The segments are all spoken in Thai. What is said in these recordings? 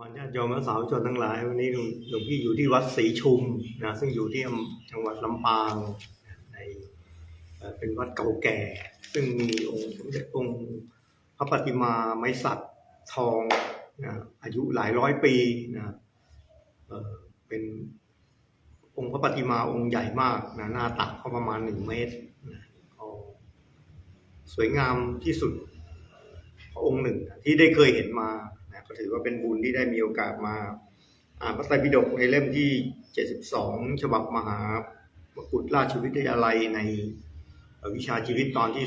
ขอญาติโยมและสาวชนทั้งหลาย วันนี้หลวงพี่อยู่ที่วัดศรีชุมนะซึ่งอยู่ที่จังหวัดลำปางในเป็นวัดเก่าแก่ ซึ่งมีองค์สมเด็จองค์พระปฏิมาไม้สักทองนะอายุหลายร้อยปีนะเออเป็นองค์พระปฏิมาองค์ใหญ่มากนะหน้าตักก็ประมาณหนึ่งเมตรนะก็สวยงามที่สุดพระองค์หนึ่งที่ได้เคยเห็นมา ก็ถือว่าเป็นบุญที่ได้มีโอกาสมา อ่านพระไตรปิฎกในเล่มที่ 72 ฉบับมหามกุฎราชวิทยาลัยในวิชาชีวิตตอนที่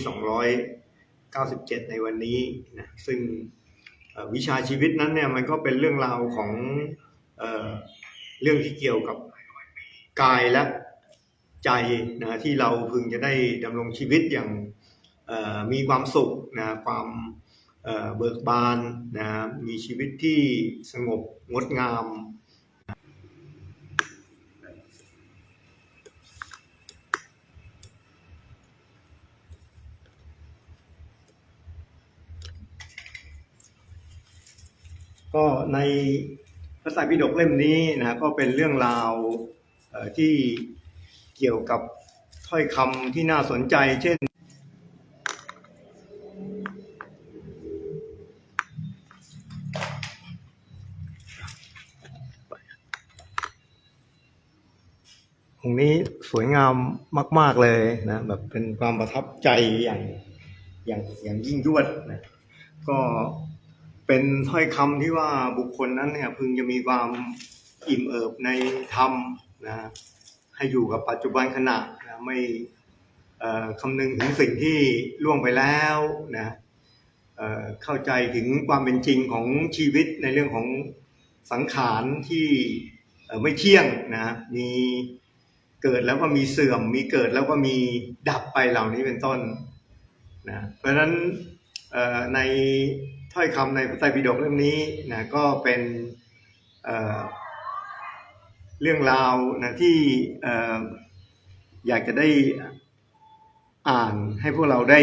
297 ในวันนี้นะซึ่งวิชาชีวิตนั้นเนี่ยมันก็เป็นเรื่องราวของเอเรื่องที่เกี่ยวกับกายและใจนะที่เราพึงจะได้ดำรงชีวิตอย่างมีความสุขนะความ เบิกบานนะมีชีวิตที่สงบงดงามก็ในพระไตรปิฎกเล่มนี้นะก็เป็นเรื่องราวที่เกี่ยวกับถ้อยคำที่น่าสนใจ เช่น นี้สวยงามมาก ๆเลยนะแบบเป็นความประทับใจอย่างอย่างอย่างยิ่งยวดนะก็เป็นถ้อยคำที่ว่าบุคคลนั้นเนี่ยพึงจะมีความอิ่มเอิบในธรรมนะให้อยู่กับปัจจุบันขณะนะไม่คำนึงถึงสิ่งที่ล่วงไปแล้วนะเข้าใจถึงความเป็นจริงของชีวิตในเรื่องของสังขารที่ไม่เที่ยงนะมี เกิดแล้วก็มีเสื่อม มีเกิดแล้วก็มีดับไปเหล่านี้เป็นต้นนะเพราะฉะนั้นในถ้อยคำในพระไตรปิฎกเล่มนี้นะก็เป็นเเรื่องราวนะที่อ่อยากจะได้อ่านให้พวกเราได้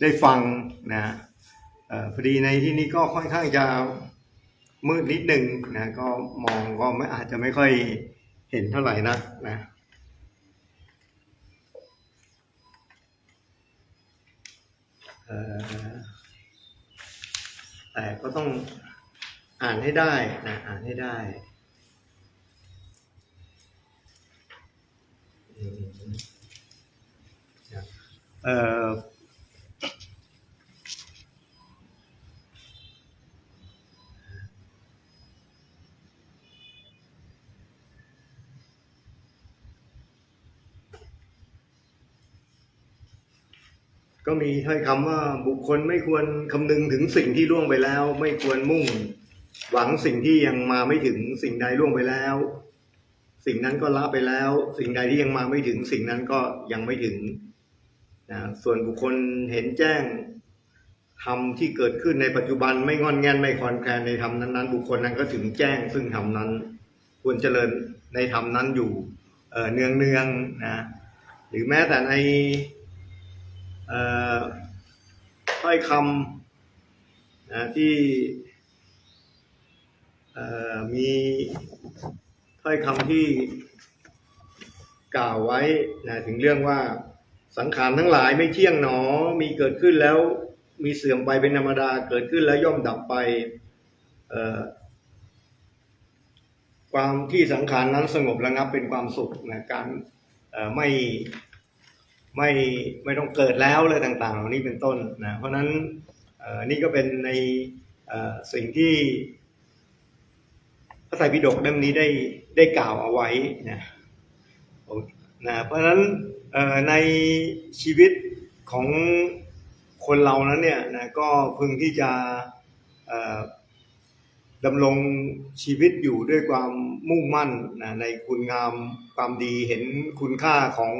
ได้ฟังนะอพอดีในที่นี้ก็ค่อนข้างจะมืดนิดหนึ่งนะก็มองก็ไม่อาจจะไม่ค่อย เห็นเท่าไหร่นักนะแต่ก็ต้องอ่านให้ได้นะอ่านให้ได้เอ่อ ก็มีถ้อยคำว่าบุคคลไม่ควรคำนึงถึงสิ่งที่ล่วงไปแล้ว ไม่ควรมุ่ง หวังสิ่งที่ยังมาไม่ถึงสิ่งใดล่วงไปแล้ว สิ่งนั้นก็ละไปแล้ว สิ่งใดที่ยังมาไม่ถึง สิ่งนั้นก็ยังไม่ถึงนะส่วนบุคคลเห็นแจ้งธรรมที่เกิดขึ้นในปัจจุบันไม่งอนแงนไม่คอนแคลนในธรรมนั้นๆ บุคคลนั้นก็ถึงแจ้ง ซึ่งธรรมนั้น ควรเจริญในธรรมนั้นอยู่เเนืองเนืองๆนะหรือแม้แต่ใน ถ้อยคำนะที่มีถ้อยคำที่กล่าวไว้นะถึงเรื่องว่าสังขารทั้งหลายไม่เที่ยงหนอ มีเกิดขึ้นแล้วมีเสื่อมไปเป็นธรรมดา เกิดขึ้นแล้วย่อมดับไปความที่สังขารนั้นสงบระงับเป็นความสุขนะการไม่ ไม่ไม่ต้องเกิดแล้วอะไรต่างๆเหล่านี้เป็นต้นนะเพราะนั้นนี่ก็เป็นในสิ่งที่พระไตรปิฎกเล่มนี้ได้ได้กล่าวเอาไว้นะนะเพราะฉะนั้นในชีวิตของคนเรานั้นเนี่ยนะก็พึงที่จะดำรงชีวิตอยู่ด้วยความมุ่งมั่นนะในคุณงามความดีเห็นคุณค่าของ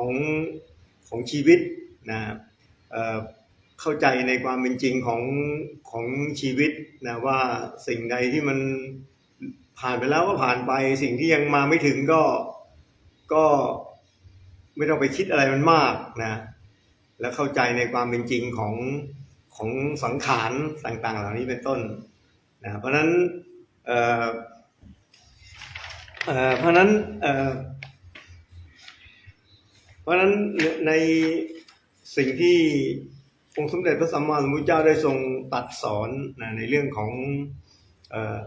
ของของชีวิตนะเเข้าใจในความเป็นจริงของของชีวิตนะว่าสิ่งใดที่มันผ่านไปแล้วก็ผ่านไป สิ่งที่ยังมาไม่ถึงก็ก็ไม่ต้องไปคิดอะไรมันมากนะและเข้าใจในความเป็นจริงของของสังขารต่าง ๆ เหล่านี้เป็นต้นนะเพราะนั้นเอ่อเอ่อเพราะฉะนั้น เพราะฉะนั้นในสิ่งที่องค์สมเด็จพระสัมมาสัมพุทธเจ้าได้ทรงตัดสอนนะในเรื่องของออ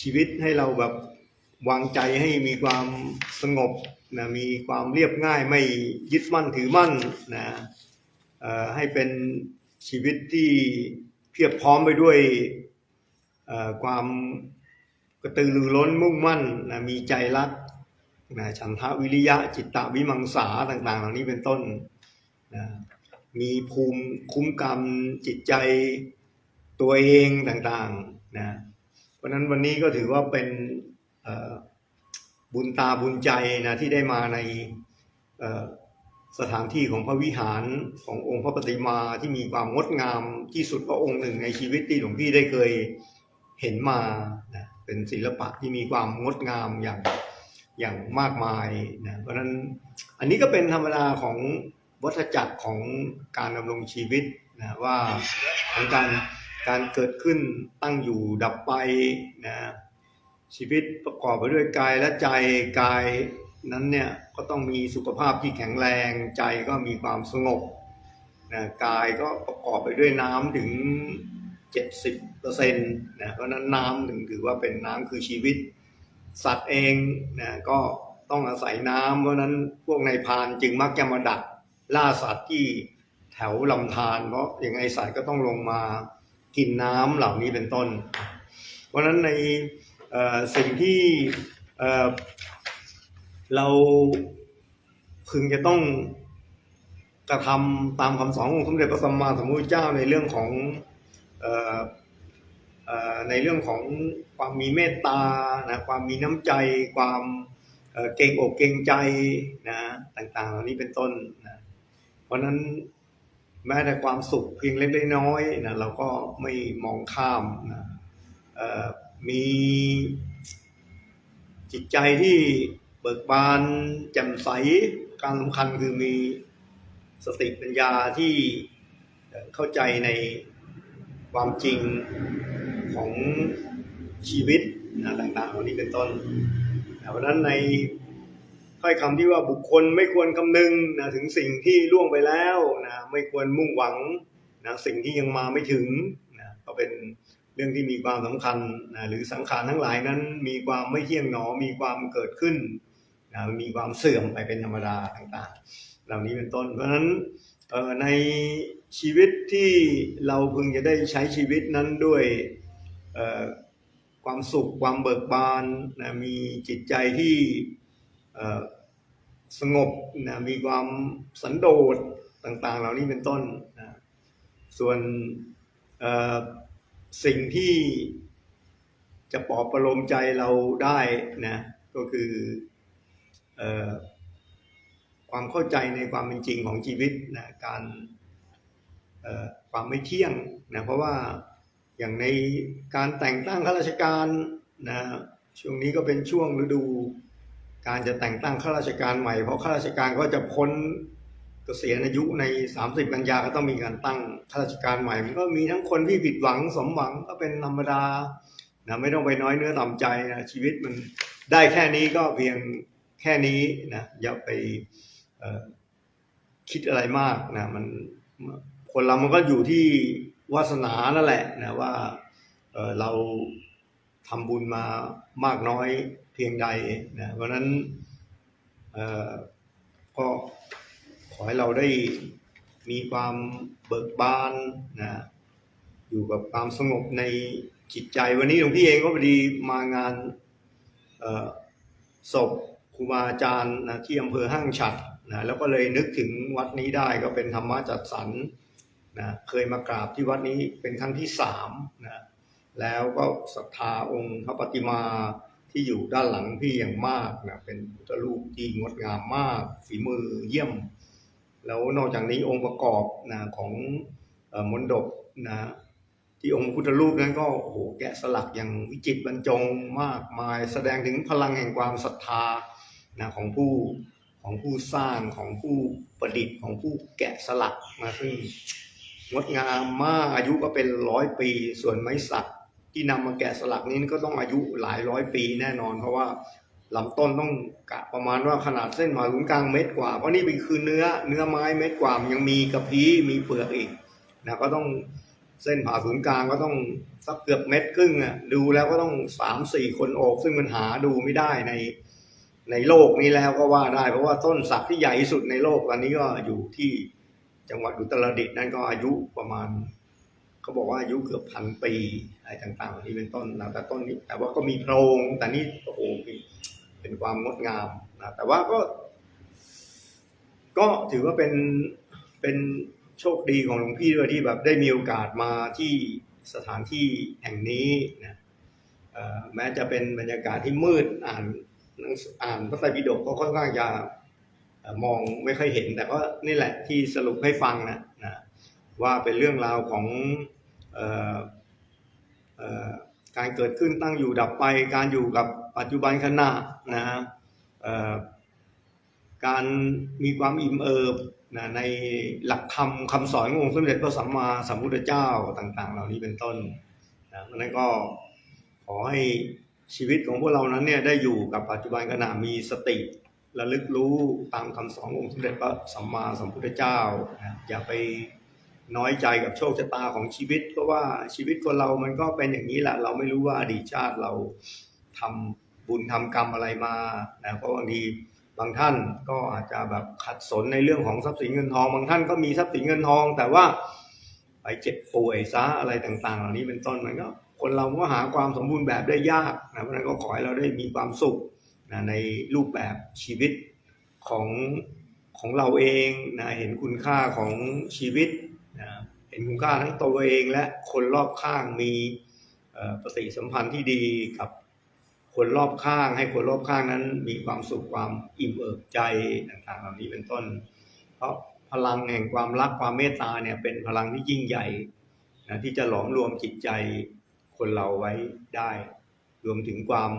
ชีวิตให้เราแบบวางใจให้มีความสงบนะมีความเรียบง่ายไม่ยึดมั่นถือมั่นนะให้เป็นชีวิตที่เพียบพร้อมไปด้วยความกระตือรือร้นมุ่งมั่นนะมีใจรัก นะฉันทะวิริยะจิตตะวิมังสาต่าง ๆ เหล่านี้เป็นต้นนะมีภูมิคุ้มกันจิตใจตัวเองต่างๆนะเพราะนั้นวันนี้ก็ถือว่าเป็นบุญตาบุญใจนะที่ได้มาในสถานที่ของพระวิหารขององค์พระปฏิมาที่มีความงดงามที่สุดพระองค์หนึ่งในชีวิตที่หลวงพี่ได้เคยเห็นมานะเป็นศิลปะที่มีความงดงามอย่าง อย่างมากมายนะเพราะฉะนั้นอันนี้ก็เป็นธรรมดาของวัฏจักรของการดำรงชีวิตนะว่าของการการเกิดขึ้นตั้งอยู่ดับไปนะชีวิตประกอบไปด้วยกายและใจกายนั้นเนี่ยก็ต้องมีสุขภาพที่แข็งแรงใจก็มีความสงบนะกายก็ประกอบไปด้วยน้ำถึง 70เปอร์เซ็นต์นะเพราะนั้นน้ำถึงถือว่าเป็นน้ำคือชีวิต สัตว์เองนะก็ต้องอาศัยน้ำเพราะนั้นพวกนายพานจึงมักจะมาดักล่าสัตว์ที่แถวลำธารเพราะอยังไงสัตว์ก็ต้องลงมากินน้ำเหล่านี้เป็นต้น เพราะนั้นในสิ่งที่เเราพึงจะต้องกระทำตามคำสอนของสมเด็จพระสัมมาสัมพุทธเจ้าในเรื่องของ ในเรื่องของความมีเมตตานะความมีน้ำใจ ความเอ่งอกเกรงใจนะต่างๆเหล่านี้เป็นต้นนะเพราะนั้นแม้แต่ความสุขเพียงเล็กๆน้อยๆนะเราก็ไม่มองข้ามนะมีจิตใจที่เบิกบานแจ่มใสการสำคัญคือมีสติปัญญาที่เข้าใจในความจริง ของชีวิตนะต่างๆเหล่านี้เป็นต้นเพราะฉะนั้นในถ้อยคำที่ว่าบุคคลไม่ควรคำนึงนะถึงสิ่งที่ล่วงไปแล้วนะไม่ควรมุ่งหวังนะสิ่งที่ยังมาไม่ถึงนะก็เป็นเรื่องที่มีความสำคัญนะหรือสังขารทั้งหลายนั้น มีความไม่เที่ยงหนอมีความเกิดขึ้นนะมีความเสื่อมไปเป็นธรรมดาต่างๆ เหล่านี้เป็นต้น เพราะฉะนั้นในชีวิตที่เราพึงจะได้ใช้ชีวิตนั้นด้วย ความสุขความเบิกบานนะมีจิตใจที่สงบนะมีความสันโดษต่างๆ เหล่านี้เป็นต้นนะส่วนสิ่งที่จะปลอบประโลมใจเราได้นะก็คืออความเข้าใจในความเป็นจริงของชีวิตนะการความไม่เที่ยงนะเพราะว่า อย่างในการแต่งตั้งข้าราชการนะช่วงนี้ก็เป็นช่วงฤดู การจะแต่งตั้งข้าราชการใหม่ เพราะข้าราชการก็จะพ้นเกษียณอายุใน 30 กันยาก็ต้องมีการตั้งข้าราชการใหม่ มันก็มีทั้งคนที่ผิดหวังสมหวังก็เป็นธรรมดานะไม่ต้องไปน้อยเนื้อต่ำใจนะชีวิตมันได้แค่นี้ก็เพียงแค่นี้นะอย่าไปคิดอะไรมากนะมันคนเรามันก็อยู่ที่ วาสนานั่นแหละนะว่าเเราทำบุญมามากน้อยเพียงใดนะเพราะนั้นก็ขอให้เราได้มีความเบิกบานนะอยู่กับความสงบในจิตใจวันนี้หลวงพี่เองก็พอดีมางานศพครูบาอาจารย์นะที่อำเภอห้างฉัดนะแล้วก็เลยนึกถึงวัดนี้ได้ก็เป็นธรรมะจัดสรร นะเคยมากราบที่วัดนี้เป็นครั้งที่สามนะแล้วก็ศรัทธาองค์พระปฏิมาที่อยู่ด้านหลังพี่อย่างมากนะเป็นพุทธรูปที่งดงามมาก ฝีมือเยี่ยม แล้วนอกจากนี้องค์ประกอบนะของอมนดบนะที่องค์พุทธรูปนั้นก็โอ้โหแกะสลักอย่างวิจิตรบรรจงมากมาย แสดงถึงพลังแห่งความศรัทธานะของผู้ของผู้สร้างของผู้ประดิษฐ์ของผู้แกะสลักมาซึ่ง งดงามมากอายุก็เป็นร้อยปี ส่วนไม้สักที่นำมาแกะสลักนี้ก็ต้องอายุหลายร้อยปีแน่นอน เพราะว่าลำต้นต้องกะประมาณว่าขนาดเส้นผ่าศูนย์กลางเม็ดกว่า เพราะนี่เป็นคือเนื้อเนื้อไม้เม็ดกว่ามันยังมีกระพี้มีเปลือกอีกนะก็ต้องเส้นผ่าศูนย์กลางก็ต้องสักเกือบเม็ดครึ่งอะดูแล้วก็ต้องสามสี่คนโอบซึ่งมันหาดูไม่ได้ในในโลกนี้แล้วก็ว่าได้ เพราะว่าต้นสักที่ใหญ่ที่สุดในโลกตอนนี้ก็อยู่ที่ จังหวัดอุตรดิตถ์นั่นก็อายุประมาณเขาบอกว่าอายุเกือบพันปีอะไรต่างๆนี้เป็นต้นนะแต่ต้นนี้ แต่ว่าก็มีโพรงแต่นี่โอ้โหเป็นความงดงามนะแต่ว่าก็ ก็ถือว่าเป็นเป็นโชคดีของหลวงพี่ด้วยที่แบบได้มีโอกาสมาที่สถานที่แห่งนี้นะแม้จะเป็นบรรยากาศที่มืดอ่านอ่านพระไตรปิฎกก็ค่อนข้างจะ มองไม่ค่อยเห็น แต่ก็นี่แหละที่สรุปให้ฟังนะนะว่าเป็นเรื่องราวของออการเกิดขึ้นตั้งอยู่ดับไป การอยู่กับปัจจุบันขณะนะฮะการมีความอิ่มเอิบนะในหลักธรรมคำสอนขององค์สมเด็จพระสัมมาสัมพุทธเจ้าต่าง ๆ เหล่านี้เป็นต้นนะเพราะนั้นก็ขอให้ชีวิตของพวกเรานั้นเนี่ยได้อยู่กับปัจจุบันขณะมีสติ ระลึกรู้ตามคำสอนององค์สมเด็จพระสัมมาสัมพุทธเจ้านะอย่าไปน้อยใจกับโชคชะตาของชีวิตเพราะว่าชีวิตคนเรามันก็เป็นอย่างนี้แหละ เราไม่รู้ว่าอดีตชาติเราทำบุญทำกรรมอะไรมานะเพราะบางทีบางท่านก็อาจจะแบบขัดสนในเรื่องของทรัพย์สินเงินทอง บางท่านก็มีทรัพย์สินเงินทอง แต่ว่าไปเจ็บป่วยซะอะไรต่าง ๆ เหล่านี้เป็นต้นมันก็คนเราก็หาความสมบูรณ์แบบได้ยากนะเพราะนั้นก็ขอให้เราได้มีความสุข นะในรูปแบบชีวิตของของเราเองนะเห็นคุณค่าของชีวิตนะเห็นคุณค่าทั้งตัวเองและคนรอบข้างมีเอ่อปฏิสัมพันธ์ที่ดีกับคนรอบข้างให้คนรอบข้างนั้น มีความสุขความอิ่มเอิบใจต่างๆเหล่านี้เป็นต้น เพราะพลังแห่งความรักความเมตตาเนี่ยเป็นพลังที่ยิ่งใหญ่นะที่จะหลอมรวมจิตใจคนเราไว้ได้ รวมถึงความ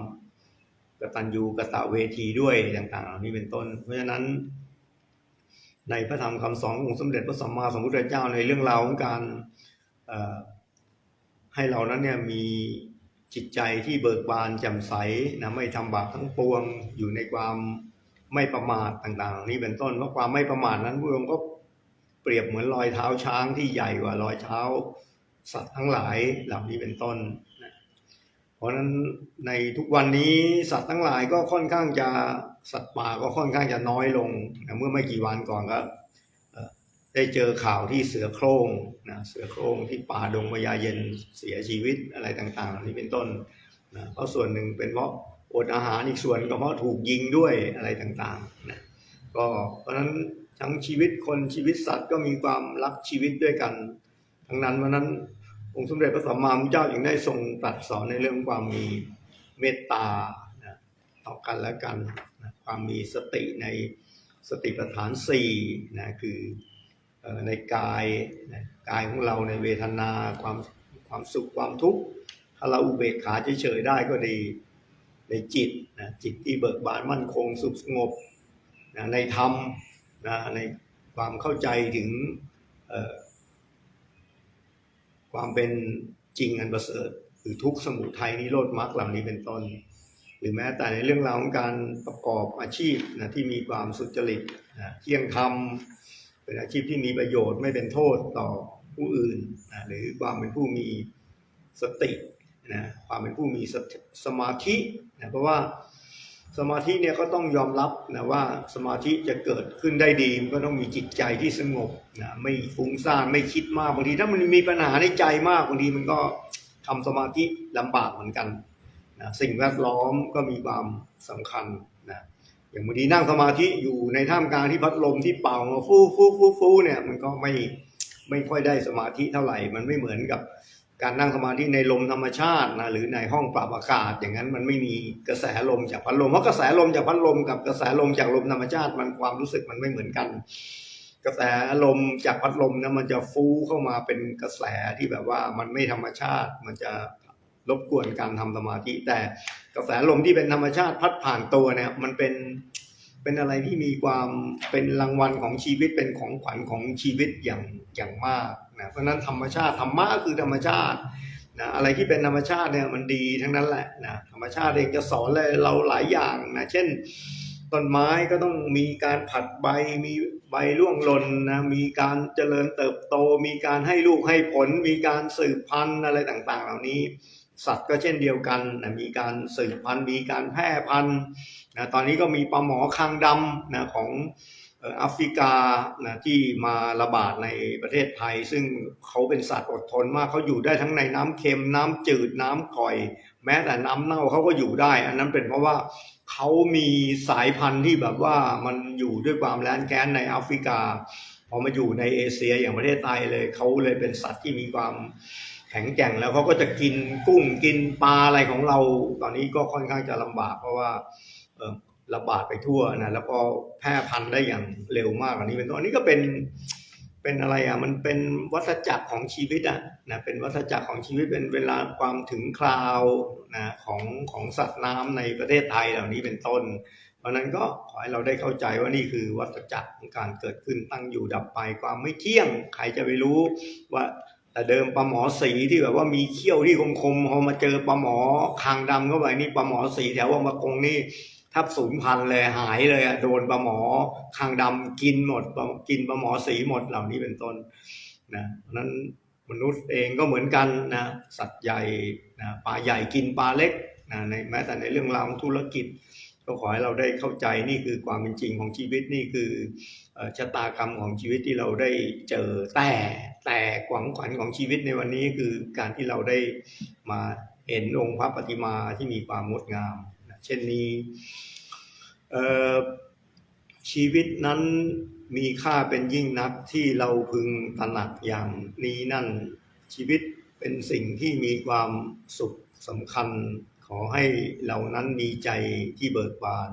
กตัญญูกตะเวทีด้วยต่างๆเหล่านี้เป็นต้น เพราะฉะนั้น ในพระธรรมคำสอนของสมเด็จพระสัมมาสัมพุทธเจ้าในเรื่องราวของการให้เรานั้นเนี่ยมีจิตใจที่เบิกบานแจ่มใสนะไม่ทำบาปทั้งปวงอยู่ในความไม่ประมาทต่างๆเหล่านี้เป็นต้นเพราะความไม่ประมาทนั้นพระองค์ก็เปรียบเหมือนรอยเท้าช้างที่ใหญ่กว่ารอยเท้าสัตว์ทั้งหลายเหล่านี้เป็นต้น เพราะฉะนั้นในทุกวันนี้สัตว์ทั้งหลายก็ค่อนข้างจะสัตว์ป่าก็ค่อนข้างจะน้อยลงนะเมื่อไม่กี่วันก่อนก็ได้เจอข่าวที่เสือโคร่งนะเสือโคร่งที่ป่าดงพญาเย็นเสียชีวิตอะไรต่างๆเหล่านี้เป็นต้นนะเพราะส่วนหนึ่งเป็นเพราะอดอาหารอีกส่วนก็เพราะถูกยิงด้วยอะไรต่างๆนะก็เพราะฉะนั้นทั้งชีวิตคนชีวิตสัตว์ก็มีความรักชีวิตด้วยกัน ทั้งนั้นเพราะนั้น องค์สมเด็จพระสัมมาสัมพุทธเจ้าจึงได้ทรงตรัสสอนในเรื่องความมีเมตตาต่อกันและกันนะความมีสติในสติปัฏฐานสี่นะคือในกายนะกายของเราในเวทนาความความสุขความทุกข์ถ้าเราอุเบกขาเฉยๆได้ก็ดีในจิตนะจิตที่เบิกบานมั่นคงสุขสงบนะในธรรมนะในความเข้าใจถึง ความเป็นจริงอันประเสริฐคือทุกสมุทัยนิโรธมรรคเหล่านี้เป็นต้น หรือแม้แต่ในเรื่องราวของการประกอบอาชีพนะที่มีความสุจริตนะเที่ยงธรรมเป็นอาชีพที่มีประโยชน์ไม่เป็นโทษต่อผู้อื่นนะหรือความเป็นผู้มีสตินะความเป็นผู้มีสสมาธินะเพราะว่า สมาธิเนี่ยก็ต้องยอมรับนะว่าสมาธิจะเกิดขึ้นได้ดีมันก็ต้องมีจิตใจที่สงบนะไม่ฟุ้งซ่านไม่คิดมากบางทีถ้ามันมีปัญหาในใจมากบางทีมันก็ทำสมาธิลำบากเหมือนกันนะสิ่งแวดล้อมก็มีความสำคัญนะอย่างบางทีนั่งสมาธิอยู่ในท่ามกลางที่พัดลมที่เป่ามาฟู่ฟู่ฟู่ฟู่เนี่ยมันก็ไม่ไม่ค่อยได้สมาธิเท่าไหร่มันไม่เหมือนกับ การนั่งสมาธิในลมธรรมชาตินะหรือในห้องปรับอากาศ อย่างนั้นมันไม่มีกระแสลมจากพัดลมเพราะกระแสลมจากพัดลมกับกระแสลมจากลมธรรมชาติมันความรู้สึกมันไม่เหมือนกัน กระแสลมจากพัดลมนะมันจะฟูเข้ามาเป็นกระแสที่แบบว่ามันไม่ธรรมชาติมันจะรบกวนการทำสมาธิ แต่กระแสลมที่เป็นธรรมชาติพัดผ่านตัวเนี่ยมันเป็นเป็นอะไรที่มีความเป็นรางวัลของชีวิตเป็นของขวัญของชีวิตอย่างอย่างมาก นะเพราะนั้นธรรมชาติธรรมะคือธรรมชาตินะอะไรที่เป็นธรรมชาติเนี่ยมันดีทั้งนั้นแหละนะธรรมชาติเองจะสอนเลยเราหลายอย่างนะเช่นต้นไม้ก็ต้องมีการผัดใบมีใบร่วงหล่นนะมีการเจริญเติบโต มีการให้ลูกให้ผล มีการสืบพันธุ์อะไรต่างๆ เหล่านี้ สัตว์ก็เช่นเดียวกันนะมีการสืบพันธุ์มีการแพร่พันธุ์นะตอนนี้ก็มีปลาหมอคางดำนะของ แอฟริกานะที่มาระบาดในประเทศไทย ซึ่งเขาเป็นสัตว์อดทนมากเขาอยู่ได้ทั้งในน้ำเค็มน้ำจืดน้ำก่อย แม้แต่น้ำเน่าเขาก็อยู่ได้ อันนั้นเป็นเพราะว่าเขามีสายพันธุ์ที่แบบว่ามันอยู่ด้วยความแร้นแค้นในแอฟริกา พอมาอยู่ในเอเชียอย่างประเทศไทยเลยเขาเลยเป็นสัตว์ที่มีความแข็งแกร่งแล้วเขาก็จะกินกุ้งกินปลาอะไรของเรา ตอนนี้ก็ค่อนข้างจะลำบากเพราะว่า ระบาดไปทั่วนะแล้วก็แพร่พันธุ์ได้อย่างเร็วมากอันนี้เป็นต้นอันนี้ก็เป็นเป็นอะไรอะมันเป็นวัฏจักรของชีวิตอะนะเป็นวัฏจักรของชีวิตเป็นเวลาความถึงคราวนะของของสัตว์น้ำในประเทศไทยเหล่านี้เป็นต้น เพราะนั้นก็ขอให้เราได้เข้าใจว่านี่คือวัฏจักรของการเกิดขึ้นตั้งอยู่ดับไปความไม่เที่ยงใครจะไปรู้ว่าแต่เดิมปลาหมอสีที่แบบว่ามีเขี้ยวที่คมๆพอมาเจอปลาหมอคางดำเข้าไปนี่ปลาหมอสีแถวว่ามากงนี่ บสูญพันธุ์เลยหายเลยอะโดนปลาหมอคางดำกินหมดกินปลาหมอสีหมดเหล่านี้เป็นต้นนะนั้นมนุษย์เองก็เหมือนกันนะสัตว์ใหญ่นะปลาใหญ่กินปลาเล็กนะในแม้แต่ในเรื่องราวของธุรกิจ ก็ขอให้เราได้เข้าใจนี่คือความเป็นจริงของชีวิตนี่คือชะตากรรมของชีวิตที่เราได้เจอแต่แต่ขวังขวัญของชีวิตในวันนี้คือการที่เราได้มาเห็นองค์พระปฏิมาที่มีความงดงาม เช่นนี้ชีวิตนั้นมีค่าเป็นยิ่งนักที่เราพึงตระหนักอย่างนี้นั่น ชีวิตเป็นสิ่งที่มีความสุขสำคัญ ขอให้เหล่านั้นมีใจที่เบิกบาน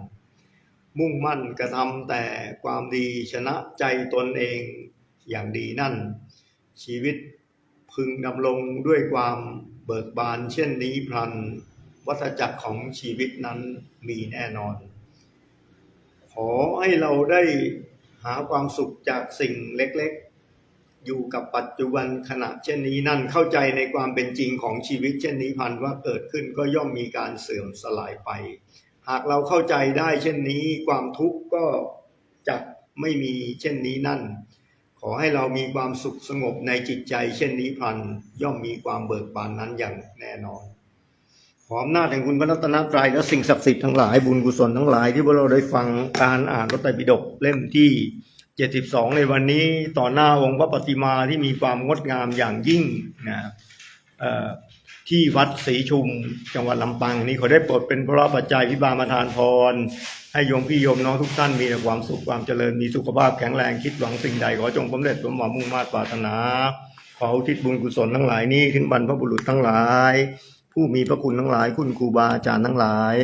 มุ่งมั่นกระทำแต่ความดีชนะใจตนเองอย่างดีนั่น ชีวิตพึงดำรงด้วยความเบิกบานเช่นนี้พลัน วัฏจักรของชีวิตนั้นมีแน่นอน ขอให้เราได้หาความสุขจากสิ่งเล็กๆ อยู่กับปัจจุบันขณะเช่นนี้นั่นเข้าใจในความเป็นจริงของชีวิต เช่นนี้พันว่าเกิดขึ้นก็ย่อมมีการเสื่อมสลายไป หากเราเข้าใจได้เช่นนี้ความทุกข์ก็จะไม่มีเช่นนี้นั่น ขอให้เรามีความสุขสงบในจิตใจ เช่นนี้พันย่อมมีความเบิกบานนั้นอย่างแน่นอน ขออำนาจแห่งคุณพระรัตนตรัยและสิ่งศักดิ์สิทธิ์ทั้งหลายบุญกุศลทั้งหลายที่พวกเราได้ฟังการอ่านพระไตรปิฎกเล่มที่ 72 ในวันนี้ต่อหน้าองค์พระปฏิมาที่มีความงดงามอย่างยิ่งนะที่วัดศรีชุมจังหวัดลำปางนี้ขอได้โปรดเป็นพระปัจจัยพิบาลมาทานพร ให้โยมพี่โยมน้องทุกท่านมีแต่ความสุขความเจริญมีสุขภาพแข็งแรงคิดหวังสิ่งใดขอจงสำเร็จสมหวังมุ่งมา่ปรารถนาขออุทิศบุญกุศลทั้งหลายนี้ถึงบรรพบุรุษทั้งหลาย ผู้มีพระคุณทั้งหลายคุณครูบาอาจารย์ทั้งหลาย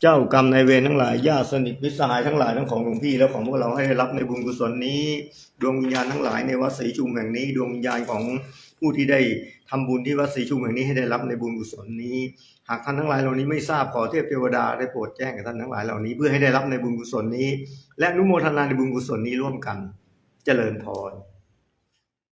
เจ้ากรรมนายเวรทั้งหลายญาติสนิทมิตรสหายทั้งหลายทั้งของหลวงพี่และของพวกเราให้ได้รับในบุญกุศลนี้ ดวงวิญญาณทั้งหลายในวัดศรีชุมแห่งนี้ดวงวิญญาณของผู้ที่ได้ทำบุญที่วัดศรีชุมแห่งนี้ให้ได้รับในบุญกุศลนี้ หากท่านทั้งหลายเหล่านี้ไม่ทราบขอเทพเทวดาได้โปรดแจ้งกับท่านทั้งหลายเหล่านี้เพื่อให้ได้รับในบุญกุศลนี้ และนุโมทนาในบุญกุศลนี้ร่วมกัน เจริญพร